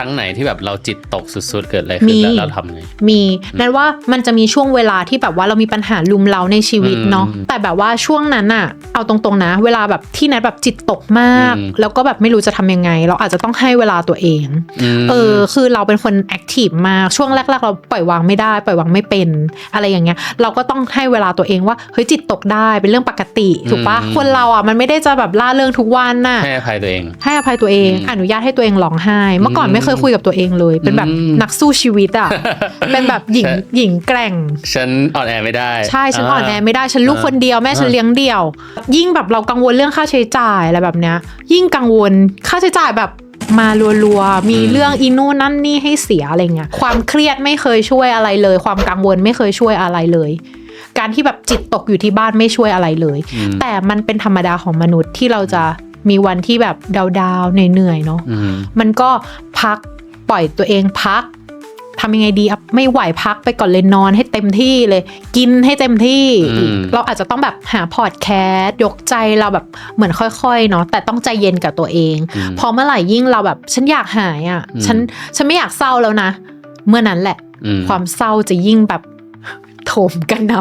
รั้งไหนที่แบบเราจิตตกสุดๆ เกิดอะไรขึ้นมีแล้วเราทำไง มีนั่นว่ามันจะมีช่วงเวลาที่แบบว่าเรามีปัญหาลุมเราในชีวิตเนาะอืมแต่แบบว่าช่วงนั้นอะเอาตรงๆนะ เวลาแบบที่นัดแบบจิตตกมากอืมแล้วก็แบบไม่รู้จะทำยังไง เราอาจจะต้องให้เวลาตัวเองมเออคือเราเป็นคนแอคทีฟมากช่วงแรกๆเราปล่อยวางไม่ได้ ปล่อยวางไม่เป็น อะไรอย่างเงี้ย เราก็ต้องให้เวลาตัวเองว่าเฮ้ยจิตตกได้เป็นเรื่องปกติถูกปะอืมคนเราอะมันไม่ได้จะแบบล่าเริงทุกวันน่ะให้อภัยตัวเอง ให้อภัยตัวเองอืมอนุญาตให้ตัวเองร้องไห้ เมื่อก่อนอืมไม่เคยคุยกับตัวเองเลย เป็นแบบอืมนักสู้ชีวิตอะเป็นแบบหญิงใช่หญิงแกร่ง ฉันอ่อนแอไม่ได้ ใช่ฉันอ่อนแอไม่ได้ฉันลูกอ่าคนเดียวแม่ฉันอ่าเลี้ยงเดี่ยว ยิ่งแบบเรากังวลเรื่องค่าใช้จ่ายอะไรแบบเนี้ย ยิ่งกังวลค่าใช้จ่ายแบบมารัวๆ มีอืมเรื่องอีนู่นนั่นนี่ให้เสียอะไรเงี้ย ความเครียดไม่เคยช่วยอะไรเลย ความกังวลไม่เคยช่วยอะไรเลย การที่แบบจิตตกอยู่ที่บ้านไม่ช่วยอะไรเลยอืมแต่มันเป็นธรรมดาของมนุษย์ที่เราจะ มีวันที่แบบดาวๆเหนื่อยๆเนาะอืมมันก็พักปล่อยตัวเองพักทำยังไงดีอะไม่ไหวพักไปก่อนเลยนอนให้เต็มที่เลย กินให้เต็มที่อืมเราอาจจะต้องแบบหาพอดแคสต์ยกใจเราแบบเหมือนค่อยๆเนาะแต่ต้องใจเย็นกับตัวเองอืมพอเมื่อไหร่ยิ่งเราแบบ ฉันอยากหายอะอืมฉันฉันไม่อยากเศร้าแล้วนะ เมื่อนั้นแหละอืมความเศร้าจะยิ่งแบบโถมกระหน